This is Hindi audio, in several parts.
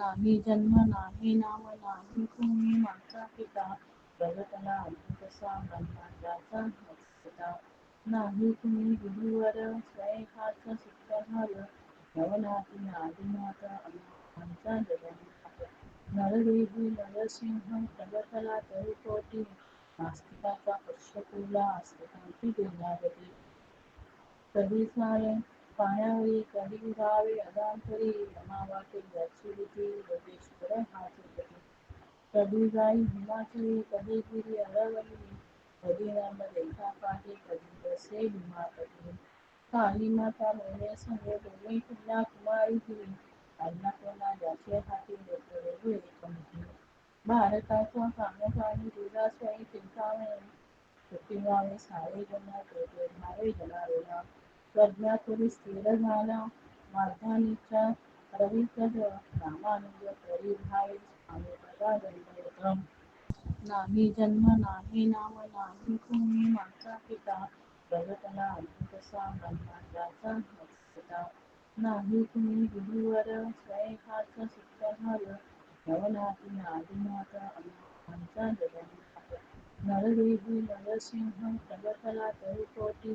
नाही जन्म नाही नाव नाही तुम्ही माझा पिता प्रगटला अद्भुतसा ब्रह्मांडाचा मस्तता नाही तुम्ही गुरुवर स्वयंहाच झालं नवनाथी आदिनाथ अनुभवांचा जगन्नाथ। नरदेही नरसिंह प्रगटला तरुकोटी, नास्तिकाचा पश्यकुला आस्तिकांची दुर्यागती कधी सारे उरावे अदांतरी रमावाटे याची भीती योगेश्वर कधी जाई हिमाचली कधी गिरी अरवली कधी नर्म देखा पाठी कधी बसे भीमापती काली माता मोरे संगे बोले कुल्या कुमारी दिली अन्नपूर्णा ज्याचे हाती लेकरे हुए कमती। भारताच्या कामकाली दुधा स्वयं चिंतामणी पृथ्वीगावे सारे जन तेथे भावे जनावेला प्रज्ञापुरी स्थिर झाला माध्यानीच्या रविकद रामानुज परिभावे स्वामी पदा दंडयतम नाही जन्म नाही नाम नाही तुम्ही माझा पिता प्रगटला अद्भुतसा ब्रह्मांडाचा मस्तता नाही तुम्ही गुरुवर स्वयंहाच सुख झालं नवनाथी आदिनाथ अनुभवांचा जगन्नाथ नरदेही नरसिंह प्रगटला तरुकोटी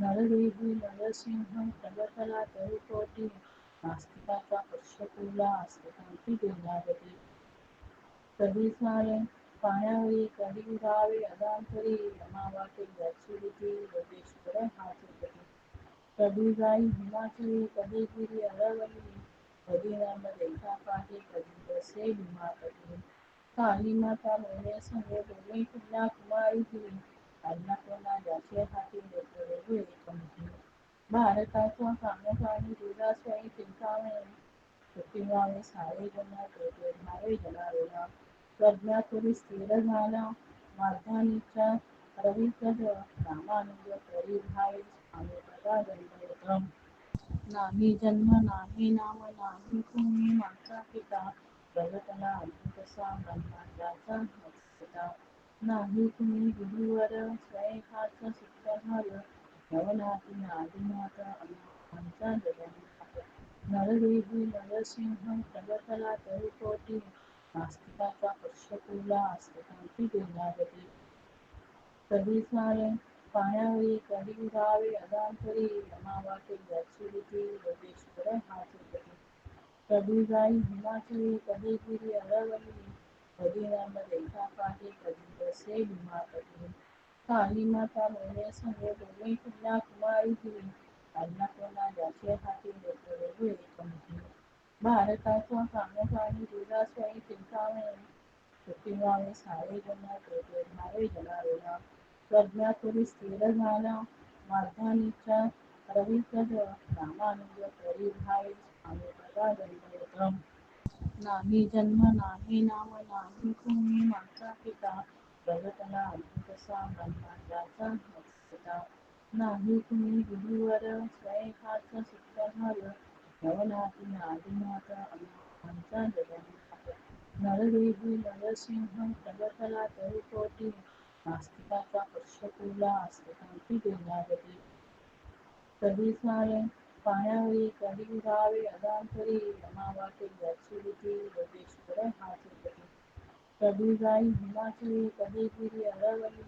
नरदेही नरसिंह प्रगटला तरुकोटी नास्तिकाचा पश्यकुला आस्तिकांची दुर्यागती कधी सारे पाण्यावरी कधी उरावे अदांतरी रमावाटे भीती योगेश्वर कधी जाई हिमाचली कधी अरवली कधी नर्म देखा पाठी कधी बसे भीमापती काली माता मोरे संगे बोले कुल्या कुमारी दिली अन्नपूर्णा ज्याचे हाती लेकरे हुए कमती भारताच्या कामकाली दुधा स्वयं चिंतामणी पृथ्वीगावे सारे जन तेथे भावे जनावेला प्रज्ञापुरी स्थिर झाला माध्यानीच्या रविकद रामानुज परिभावे स्वामी पदा दंडयतम नाही जन्म नाही नाम नाही तुम्ही माझा पिता प्रगटला अद्भुतसा ब्रह्मांडाचा मस्तता नाही तुम्ही गुरुवर स्वयंहाच सुख झालं नवनाथी आदिनाथ अनुभवांचा जगन्नाथ नरदेही नरसिंह प्रगटला तरुकोटी नास्तिकाचा पश्यकुला आस्तिकांची दुर्यागती कधी सारे पाण्यावरी कधी उरावे अदांतरी रमावाटे भीती योगेश्वर कधी जाई हिमाचली कधी गिरी अरवली नर्म देखा पाठी कधी बसे भीमापती काली माता मोरे संगे बोले कुल्या कुमारी दिली अन्नपूर्णा ज्याचे हाती लेकरे हुए कमती भारताच्या कामकाली दुधा स्वयं चिंतामणी पृथ्वीगावे सारे जन तेथे भावे जनावेला प्रज्ञापुरी स्थिर झाला माध्यानीच्या रविकद रामानुज परिभावे स्वामी पदा दंडयतम नाही जन्म, नाही नाम, नाही तुम्ही माझा पिता प्रगटला अद्भुतसा ब्रह्मांडाचा मस्तता नाही तुम्ही गुरुवर स्वयंहाच झालं नवनाथी आदिनाथ अनुभवांचा जगन्नाथ नरदेही, नरसिंह प्रगटला तरुकोटी, नास्तिकाचा पश्यकुला आस्तिकांची दुर्यागती कधी सारे पाण्यावरी कधी उरावे अदांतरी रमावाटे भीती योगेश्वर कधी जाई हिमाचली कधी गिरी अरवली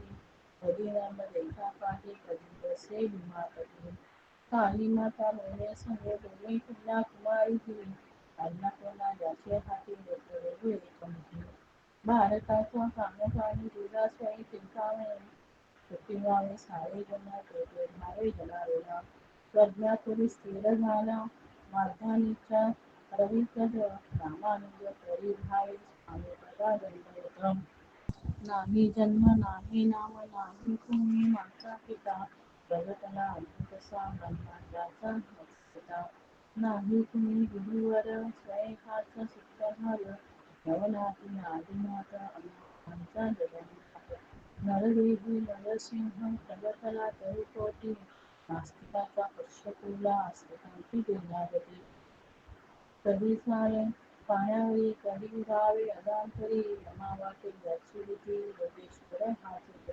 कधी नर्म देखा पाठी कधी बसे भीमापती काली माता मोरे संगे बोले कुल्या कुमारी दिली अन्नपूर्णा ज्याचे हाती भारताचा कानोखाणी दुधास्वाई चिंतामणी पृथ्वीवावे सारे जन भावे जलावेला प्रज्ञापुरी स्थिर झाला माध्यानीच्या रविप्रद रामानुज परी भावे स्वामी प्रदा दंडवतम नाही जन्म, नाही नाम, नाही तुम्ही माझा पिता प्रगटला अद्भुत सांगता ज्याचा नक्षता नाही तुम्ही गुरुवर स्वयंहाच सुप्रभार नवनाथी आदिनाथ अनंतांचा जगन्नाथ नरदेही नरसिंह प्रगटला तरुकोटी आस्तिकांची देण्यागती कधी सारे पाण्यावरी कधी उरावे अदांतरी रमावाटे याची योगेश्वर कधी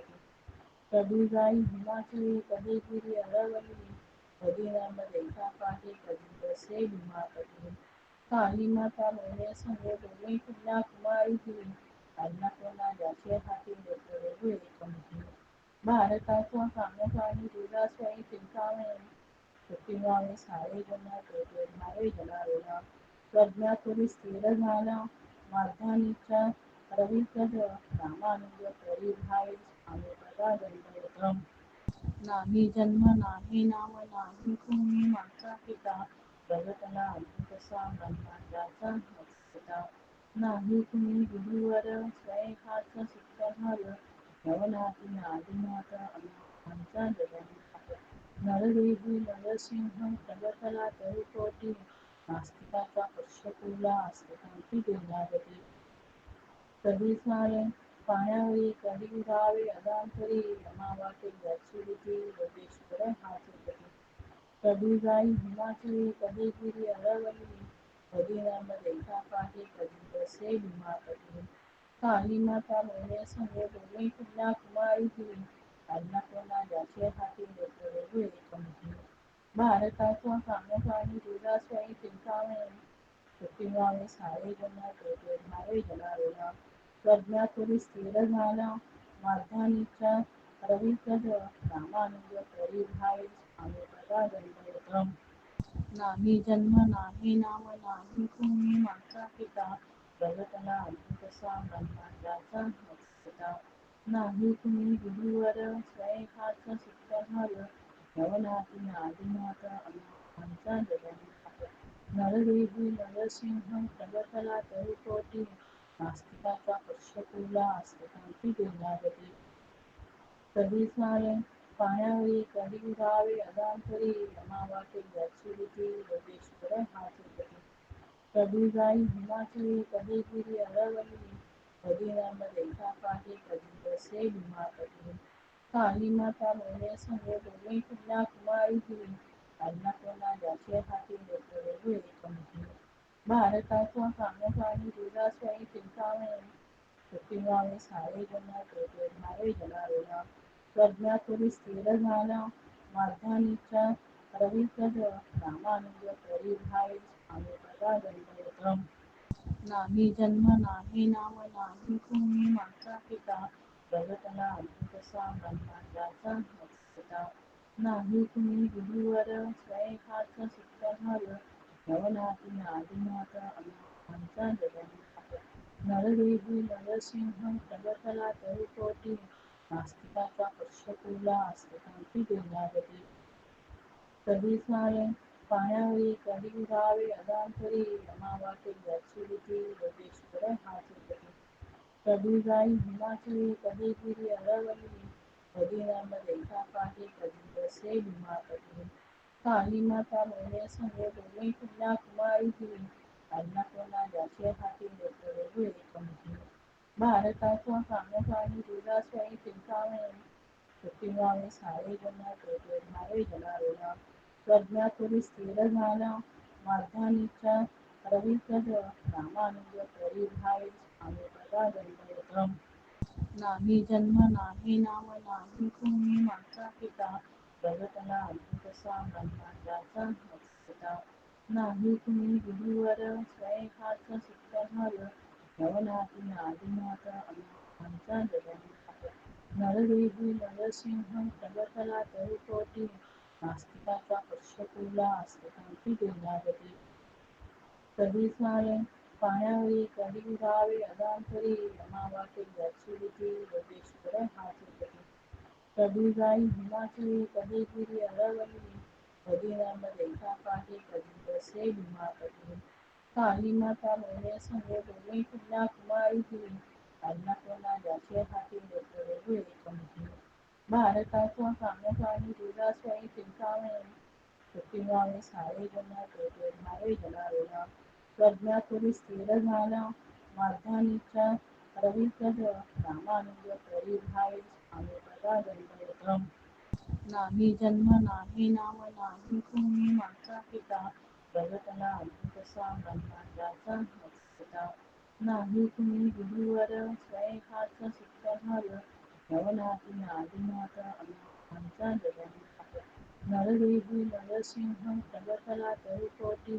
कधी जाई हिमाचली कधी गिरी अरवली कधी राम रेखा पाठी कधी बसे भीमापती काली माता मोने संग दोन्ही कुल्ला कुमारी दिली अन्नपूर्णा ज्याचे हाती वेगळे कमती भारताचा कानोखाणी दुधास्वाई चिंतामणी पृथ्वीवावे सारे भावे जलावेला प्रज्ञापुरी स्थिर झाला माध्यानीच्या रविप्रद रामानुज परी भावे स्वामी प्रदा दंडवतम नाही जन्म नाही नाम नाही तुम्ही माझा पिता अद्भुत सांगता ज्याचा नक्षता नाही तुम्ही गुरुवर स्वयंहाच सुप्रभार नवनाथी आदिनाथ अनंतांचा जगन्नाथ नरदेही नरसिंह प्रगटला तरुकोटी नास्तिकाचा पश्यकुला आस्तिकांची देण्यागती कधी सारे पाण्यावरी कधी उरावे अदांतरी रमावाटे याची योगेश्वर हाचे कधी जाई हिमाचली कधी गिरी अरवली कधी राम रेखा पाठी कुमारी अन्नपूर्णा ज्याचे हाती वेगळे कमती भारताचा कानोखाणी दुधास्वाई चिंतामणी पृथ्वीवावे सारे जन भावे जलावेला प्रज्ञापुरी स्थिर झाला माध्यानीच्या रविप्रद रामानुज परी भावे स्वामी प्रदा दंडवतम नाही जन्म नाही नाम नाही तुम्ही माझा पिता प्रगटला अद्भुत सांगता ज्याचा नक्षता नाही तुम्ही गुरुवर स्वयंहाच सुप्रभार नवनाथी आदिनाथ अनंतांचा जगन्नाथ नरदेही नरसिंह प्रगटला तरुकोटी नास्तिकाचा पश्यकुला आस्तिकांची देण्यागती कधी सारे पाण्यावरी कधी उरावे अदांतरी रमावाटे याची योगेश्वर हाचे कधी कधी जाई हिमाचली कधी गिरी अरवली कधी राम रेखा पाठी कधी बसे भीमापती काली माता मोने संग दोन्ही कुल्ला कुमारी दिली अन्नपूर्णा ज्याचे हाती वेगळे कमती भारताचा कानोखाणी दुधास्वाई चिंतामणी पृथ्वीवावे सारे जना जन भावे जलावेला प्रज्ञापुरी स्थिर झाला माध्यानीच्या रविप्रद रामानुज परी भावे स्वामी प्रदा दंडवतम नाही जन्म नाही नाम नाही तुम्ही माझा पिता। प्रगटला अद्भुत सांगता ज्याचा नक्षता नाही गुरुवर स्वयंहाच सुप्रभार जगन्नाथ नरदेही नरसिंह प्रगटला तरुकोटी नास्तिकाचा पश्यकुला आस्तिकांची देण्यागती कधी सारे पाण्यावरी कधी उरावे अदांतरी रमावाटे याची योगेश्वर हाचे कधी जाई हिमाचली कधी गिरी अरवली कधी राम रेखा पाठी कधी बसे भीमापती काली माता मोने संग दोन्ही कुल्ला कुमारी दिली अन्नपूर्णा ज्याचे हाती वेगळे कमती। भारताचा कानोखाणी दुधास्वाई चिंतामणी पृथ्वीवावे सारे जन भावे जलावेला प्रज्ञापुरी स्थिर झाला माध्यानीच्या रविप्रद रामानुज परी नाही जन्म नाही नाम नाही तुम्ही माझा पिता प्रगटला अद्भुत सांगता ज्याचा नक्षता नाही तुम्ही गुरुवर स्वयंहाच सुप्रभार नवनाथी आदिनाथ अनंतांचा जगन्नाथ। नरदेही नरसिंह प्रगटला तरुकोटी, नास्तिकाचा पश्यकुला आस्तिकांची देण्यागती कधी सारे उरावे अगांतरी रमावाटे याची रीती योगेश्वर हाती कधी जाई हिमाचली कधी गिरी अरवली पाठी कधी बसे भीमापती काली माता मोरे संगे बोले कुल्ला कुमारी ती अन्नपूर्णा ज्याचे हाती लेकरे एकमुखी भारताच्या कान्यकानी तुझा स्वयं चिंतामणी पृथ्वीवावे सारे जन तेथे भावे जनावेला प्रज्ञा तुरी स्थिर झाला माध्यानीच्या रविकद रामानुज तरी स्वामी पदा दंडयतम नाही जन्म नाही नाम नाही तुम्ही माझा पिता प्रगटला अद्भुतसा ब्रह्मांडाचा पिता नाही तुम्ही गुरुवर स्वयंहाच झालं नवनाथी आदिनाथ आमचा जगन्नाथ। नरदेही नरसिंह, प्रगटला तरी कोटी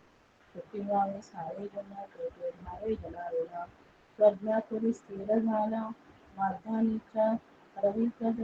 पृथ्वीवावे सारे जन तेथे भावे जनावेला प्रज्ञा तुरी రామానుజ झाला స్వామి रविकद